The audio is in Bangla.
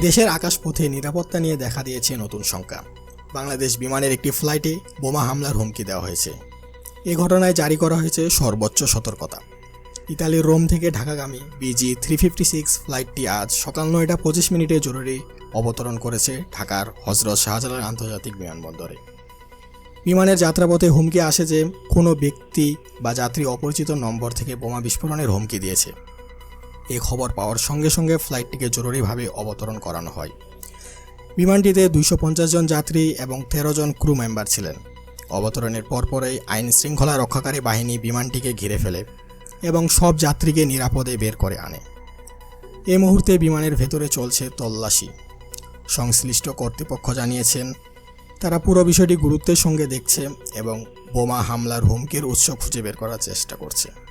দেশের আকাশপথে নিরাপত্তা নিয়ে দেখা দিয়েছে নতুন শঙ্কা বাংলাদেশ বিমানের একটি ফ্লাইটে বোমা হামলার হুমকি দেওয়া হয়েছে। এ ঘটনায় জারি করা হয়েছে সর্বোচ্চ সতর্কতা। ইতালির রোম থেকে ঢাকাগামী বিজি থ্রি ফিফটি সিক্স ফ্লাইটটি আজ সকাল নয়টা পঁচিশ মিনিটে জরুরি অবতরণ করেছে ঢাকার হজরত শাহজালাল আন্তর্জাতিক বিমানবন্দরে। বিমানের যাত্রাপথে হুমকি আসে যে কোনো ব্যক্তি বা যাত্রী অপরিচিত নম্বর থেকে বোমা বিস্ফোরণের হুমকি দিয়েছে। এই খবর পাওয়ার সঙ্গে সঙ্গে ফ্লাইটটিকে জরুরিভাবে অবতরণ করানো হয়। বিমানটিতে দুইশো পঞ্চাশ জন যাত্রী এবং তেরো জন ক্রু মেম্বার ছিলেন। অবতরণের পরপরই আইন শৃঙ্খলা রক্ষাকারী বাহিনী বিমানটিকে ঘিরে ফেলে এবং সব যাত্রীকে নিরাপদে বের করে আনে। এ মুহূর্তে বিমানের ভেতরে চলছে তল্লাশি। সংশ্লিষ্ট কর্তৃপক্ষ জানিয়েছেন, তারা পুরো বিষয়টি গুরুত্বের সঙ্গে দেখছে এবং বোমা হামলার হুমকির উৎস খুঁজে বের করার চেষ্টা করছে।